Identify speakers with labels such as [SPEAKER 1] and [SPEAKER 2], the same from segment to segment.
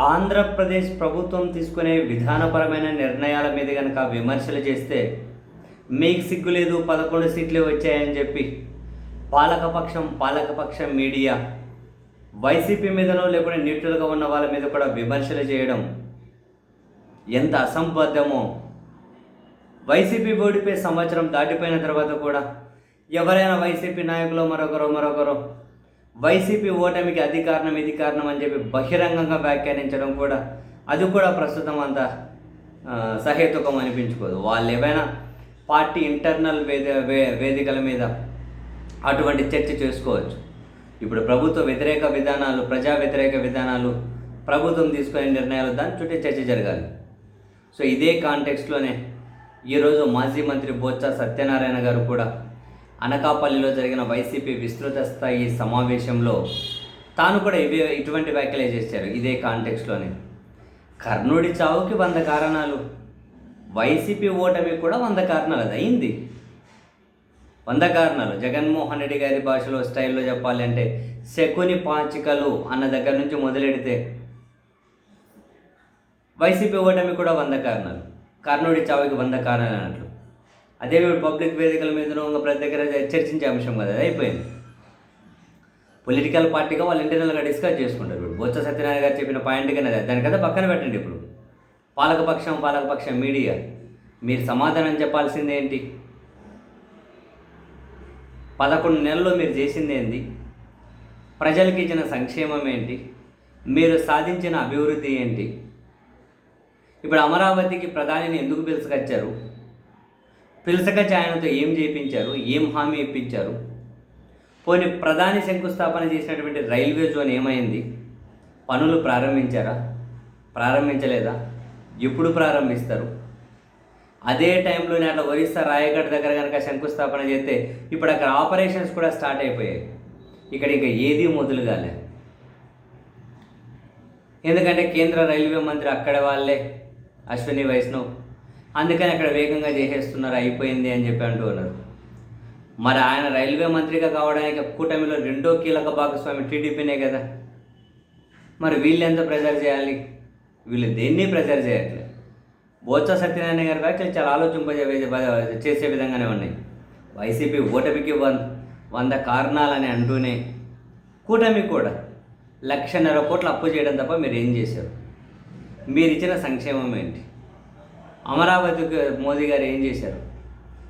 [SPEAKER 1] ఆంధ్రప్రదేశ్ ప్రభుత్వం తీసుకునే విధానపరమైన నిర్ణయాల మీద కనుక విమర్శలు చేస్తే మీకు సిగ్గు లేదు పదకొండు సీట్లే వచ్చాయని చెప్పి పాలకపక్షం పాలకపక్షం మీడియా వైసీపీ మీదనో లేకుంటే న్యూట్రల్గా ఉన్న వాళ్ళ మీద కూడా విమర్శలు చేయడం ఎంత అసంబద్ధమో. వైసీపీ ఓడిపోయే సంవత్సరం దాటిపోయిన తర్వాత కూడా ఎవరైనా వైసీపీ నాయకులు మరొకరు మరొకరు వైసీపీ ఓటమికి అది కారణం ఇది కారణం అని చెప్పి బహిరంగంగా వ్యాఖ్యానించడం కూడా అది కూడా ప్రస్తుతం అంత సహేతుకం అనిపించుకోదు. వాళ్ళు ఏమైనా పార్టీ ఇంటర్నల్ వేద వే వేదికల మీద అటువంటి చర్చ చేసుకోవచ్చు. ఇప్పుడు ప్రభుత్వ వ్యతిరేక విధానాలు ప్రజా వ్యతిరేక విధానాలు ప్రభుత్వం తీసుకునే నిర్ణయాలు దాని చుట్టే చర్చ జరగాలి. సో ఇదే కాంటెక్స్ట్లోనే ఈరోజు మాజీ మంత్రి బొత్స సత్యనారాయణ గారు కూడా అనకాపల్లిలో జరిగిన వైసీపీ విస్తృత స్థాయి సమావేశంలో తాను కూడా ఇవే ఇటువంటి వ్యాఖ్యలే చేశారు. ఇదే కాంటెక్స్ట్లోనే. కర్ణుడి చావుకి వంద కారణాలు. వైసీపీ ఓటమి కూడా వంద కారణాలు. అది అయింది. వంద కారణాలు. జగన్మోహన్ రెడ్డి గారి భాషలో స్టైల్లో చెప్పాలి అంటే శకుని పాచికలు అన్న దగ్గర నుంచి మొదలెడితే వైసీపీ ఓటమి కూడా వంద కారణాలు. కర్ణుడి చావుకి వంద కారణాలు అన్నట్లు. అదే మేము పబ్లిక్ వేదికల మీద ప్రతి దగ్గర చర్చించే అంశం కదా అయిపోయింది. పొలిటికల్ పార్టీగా వాళ్ళు ఇంటర్నల్గా డిస్కస్ చేసుకుంటారు ఇప్పుడు. బొత్స సత్యనారాయణ గారు చెప్పిన పాయింట్ కానీ దాని కదా పక్కన పెట్టండి ఇప్పుడు. పాలకపక్షం పాలకపక్షం మీడియా. మీరు సమాధానం చెప్పాల్సింది ఏంటి? పదకొండు నెలల్లో మీరు చేసింది ఏంటి ప్రజలకు ఇచ్చిన సంక్షేమం ఏంటి? మీరు సాధించిన అభివృద్ధి ఏంటి? ఇప్పుడు అమరావతికి ప్రధానిని ఎందుకు పిలుచుకొచ్చారు? పిలుచకచ్చి ఆయనతో ఏం చేయించారు? ఏం హామీ ఇప్పించారు? పోనీ ప్రధాని శంకుస్థాపన చేసినటువంటి రైల్వే జోన్ ఏమైంది? పనులు ప్రారంభించారా? ప్రారంభించలేదా? ఎప్పుడు ప్రారంభిస్తారు? అదే టైంలోనే అట్లా ఒరిస్సా రాయగఢ్ దగ్గర కనుక శంకుస్థాపన చేస్తే ఇప్పుడు అక్కడ ఆపరేషన్స్ కూడా స్టార్ట్ అయిపోయాయి. ఇక్కడ ఇంకా ఏది మొదలు కాలే. ఎందుకంటే కేంద్ర రైల్వే మంత్రి అక్కడ వాళ్ళే అశ్విని వైష్ణవ్. అందుకని అక్కడ వేగంగా చేసేస్తున్నారు అయిపోయింది అని చెప్పి అంటూ ఉన్నారు. మరి ఆయన రైల్వే మంత్రిగా కావడానికి కూటమిలో రెండో కీలక భాగస్వామి టీడీపీనే కదా. మరి వీళ్ళు ఎంత ప్రెజర్ చేయాలి? వీళ్ళు దేన్ని ప్రెజర్ చేయట్లేదు? బోత్స సత్యనారాయణ గారి వ్యాఖ్యలు చాలా ఆలోచింపజే చేసే విధంగానే ఉన్నాయి. వైసీపీ ఓటమికి వంద వంద కారణాలని అంటూనే కూటమి కూడా లక్షన్నర కోట్ల అప్పు చేయడం తప్ప మీరు ఏం చేశారు? మీరు ఇచ్చిన సంక్షేమం ఏంటి? అమరావతికి మోదీ గారు ఏం చేశారు?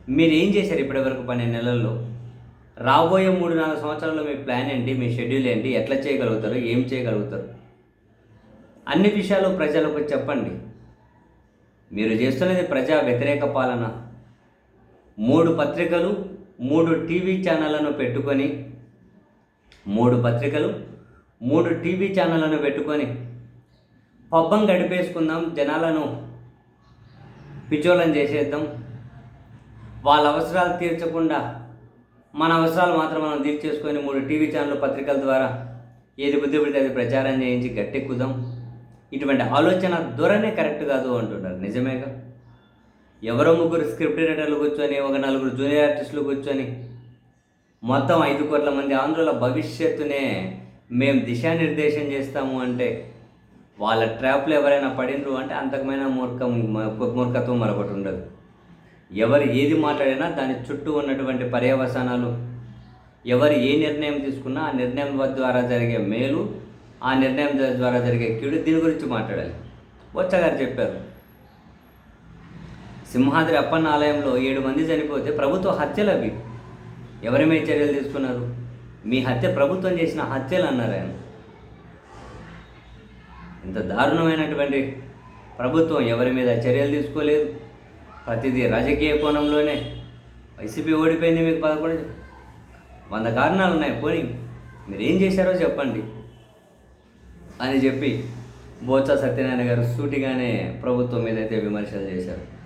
[SPEAKER 1] మీరు ఏం చేశారు ఇప్పటివరకు పన్నెండు నెలల్లో? రాబోయే మూడు నాలుగు సంవత్సరాల్లో మీ ప్లాన్ ఏంటి? మీ షెడ్యూల్ ఏంటి? ఎట్లా చేయగలుగుతారు? ఏం చేయగలుగుతారు? అన్ని విషయాలు ప్రజలకు చెప్పండి. మీరు చేస్తున్నది ప్రజా వ్యతిరేక పాలన. మూడు పత్రికలు మూడు టీవీ ఛానళ్ళను పెట్టుకొని మూడు పత్రికలు మూడు టీవీ ఛానళ్ళను పెట్టుకొని పబ్బం గడిపేసుకుందాం జనాలను. పిచ్చోళం చేసేద్దాం. వాళ్ళ అవసరాలు తీర్చకుండా మన అవసరాలు మాత్రం మనం తీర్చేసుకొని మూడు టీవీ ఛానల్ పత్రికల ద్వారా ఏది బుద్ధి పడితే అది ప్రచారం చేయించి గట్టెక్కుదాం. ఇటువంటి ఆలోచన ధోరణే కరెక్ట్ కాదు అంటున్నారు నిజమేగా? ఎవరో ముగ్గురు స్క్రిప్ట్ రైటర్లు కూర్చొని ఒక నలుగురు జూనియర్ ఆర్టిస్టులు కూర్చొని మొత్తం ఐదు కోట్ల మంది ఆంధ్రుల భవిష్యత్తునే మేము దిశానిర్దేశం చేస్తాము అంటే వాళ్ళ ట్రాప్లో ఎవరైనా పడినరు అంటే అంతకమైన మూర్ఖం మూర్ఖత్వం మరొకటి ఉండదు. ఎవరు ఏది మాట్లాడినా దాని చుట్టూ ఉన్నటువంటి పర్యవసానాలు ఎవరు ఏ నిర్ణయం తీసుకున్నా ఆ నిర్ణయం ద్వారా జరిగే మేలు ఆ నిర్ణయం ద్వారా జరిగే కీడు దీని గురించి మాట్లాడాలి. వచ్చగారు చెప్పారు. సింహాద్రి అప్పన్న ఆలయంలో ఏడు మంది చనిపోతే ప్రభుత్వ హత్యలు అవి. ఎవరి మీద చర్యలు తీసుకున్నారు? మీ హత్య ప్రభుత్వం చేసిన హత్యలు అన్నారు ఆయన. ఇంత దారుణమైనటువంటి ప్రభుత్వం ఎవరి మీద చర్యలు తీసుకోలేదు? ప్రతిదీ రాజకీయ కోణంలోనే. వైసీపీ ఓడిపోయింది మీకు పదకొండు వంద కారణాలు ఉన్నాయి. పోనీ మీరు ఏం చేశారో చెప్పండి. అని చెప్పి బోత్స సత్యనారాయణ గారు సూటిగానే ప్రభుత్వం మీద అయితే విమర్శలు చేశారు.